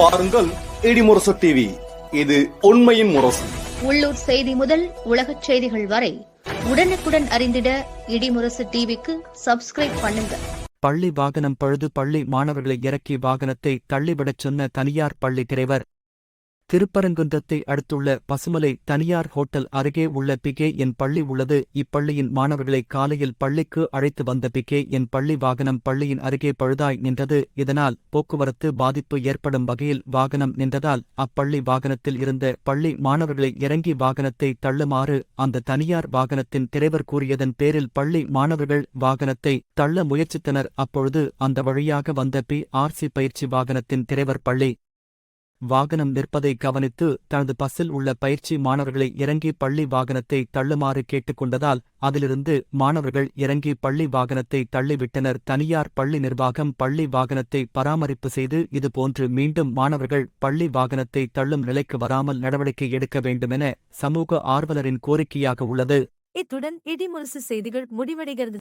பாருங்கள் இடிமுரசு டிவி இது உண்மையின் முரசு. உள்ளூர் செய்தி முதல் உலகச் செய்திகள் வரை உடனுக்குடன் அறிந்திட இடிமுரசு டிவிக்கு சப்ஸ்கிரைப் பண்ணுங்க. பள்ளி வாகனம் பழுது பள்ளி மாணவர்களை இறக்கி வாகனத்தை தள்ளிவிடச் சொன்ன தனியார் பள்ளி டிரைவர் திருப்பரங்குன்றத்தை அடுத்துள்ள பசுமலை தனியார் ஹோட்டல் அருகே உள்ள பிகே என் பள்ளி உள்ளது. இப்பள்ளியின் மாணவர்களை காலையில் பள்ளிக்கு அழைத்து வந்த பிகே என் பள்ளி வாகனம் பள்ளியின் அருகே பழுதாய் நின்றது. இதனால் போக்குவரத்து பாதிப்பு ஏற்படும் வகையில் வாகனம் நின்றதால் அப்பள்ளி வாகனத்தில் இருந்த பள்ளி மாணவர்களை இறங்கி வாகனத்தை தள்ளுமாறு அந்த தனியார் வாகனத்தின் டிரைவர் கூறியதன் பேரில் பள்ளி மாணவர்கள் வாகனத்தை தள்ள முயற்சித்தனர். அப்பொழுது அந்த வழியாக வந்த பி ஆர்சி பயிற்சி வாகனத்தின் டிரைவர் பள்ளி வாகனம் நிற்பதை கவனித்து தனது பஸ்ஸில் உள்ள பயிற்சி மாணவர்களை இறங்கி பள்ளி வாகனத்தை தள்ளுமாறு கேட்டுக்கொண்டதால் அதிலிருந்து மாணவர்கள் இறங்கி பள்ளி வாகனத்தை தள்ளிவிட்டனர். தனியார் பள்ளி நிர்வாகம் பள்ளி வாகனத்தை பராமரிப்பு செய்து இதுபோன்று மீண்டும் மாணவர்கள் பள்ளி வாகனத்தை தள்ளும் நிலைக்கு வராமல் நடவடிக்கை எடுக்க வேண்டுமென சமூக ஆர்வலரின் கோரிக்கையாக உள்ளது. இத்துடன் இடிமுரசு செய்திகள் முடிவடைகிறது.